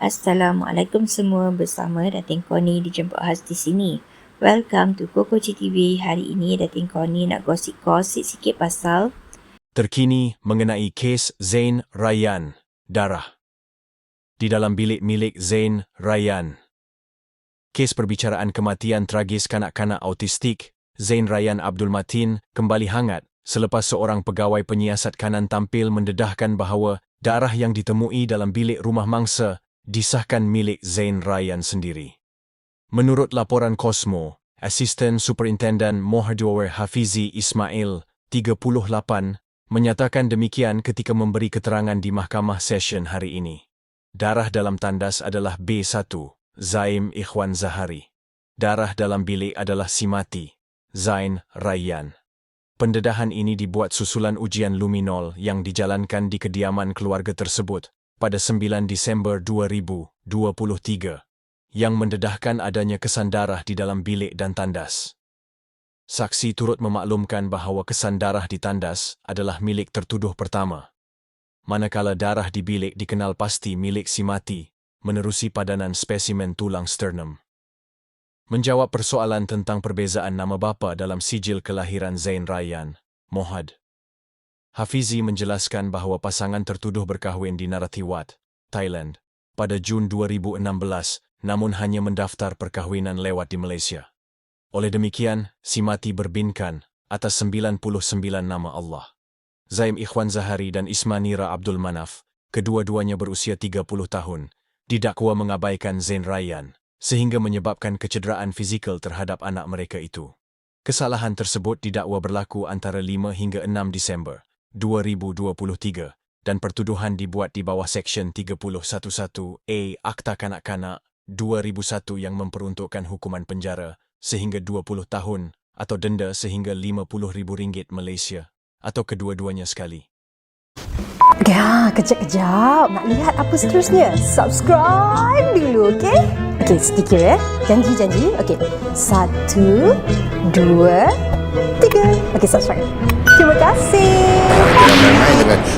Assalamualaikum semua bersama Datin Koni dijemput khas di sini. Welcome to Koko TV. Hari ini Datin Koni nak gosip-gosip sikit pasal terkini mengenai kes Zain Rayyan, darah. Di dalam bilik milik Zain Rayyan. Kes perbicaraan kematian tragis kanak-kanak autistik Zain Rayyan Abdul Matin kembali hangat selepas seorang pegawai penyiasat kanan tampil mendedahkan bahawa darah yang ditemui dalam bilik rumah mangsa disahkan milik Zain Rayyan sendiri. Menurut laporan Cosmo, Asisten Superintendent Mohadwar Hafizi Ismail, 38, menyatakan demikian ketika memberi keterangan di Mahkamah Session hari ini. Darah dalam tandas adalah B1, Zaim Ikhwan Zahari. Darah dalam bilik adalah Simati, Zain Rayyan. Pendedahan ini dibuat susulan ujian luminol yang dijalankan di kediaman keluarga tersebut pada 9 Disember 2023 yang mendedahkan adanya kesan darah di dalam bilik dan tandas. Saksi turut memaklumkan bahawa kesan darah di tandas adalah milik tertuduh pertama. Manakala darah di bilik dikenal pasti milik si mati menerusi padanan spesimen tulang sternum. Menjawab persoalan tentang perbezaan nama bapa dalam sijil kelahiran Zain Rayyan, Mohad Hafizi menjelaskan bahawa pasangan tertuduh berkahwin di Narathiwat, Thailand, pada Jun 2016 namun hanya mendaftar perkahwinan lewat di Malaysia. Oleh demikian, si mati berbinkan atas 99 nama Allah. Zaim Ikhwan Zahari dan Ismanira Abdul Manaf, kedua-duanya berusia 30 tahun, didakwa mengabaikan Zain Rayyan sehingga menyebabkan kecederaan fizikal terhadap anak mereka itu. Kesalahan tersebut didakwa berlaku antara 5 hingga 6 Disember 2023 dan pertuduhan dibuat di bawah Seksyen 311A Akta Kanak-Kanak 2001 yang memperuntukkan hukuman penjara sehingga 20 tahun atau denda sehingga RM50,000 Malaysia atau kedua-duanya sekali. Ya, kejap-kejap. Nak lihat apa seterusnya? Subscribe dulu, okey? Okey, sedikit ya. Janji-janji. Okey. Satu, dua, tiga. Okey, subscribe. Terima kasih.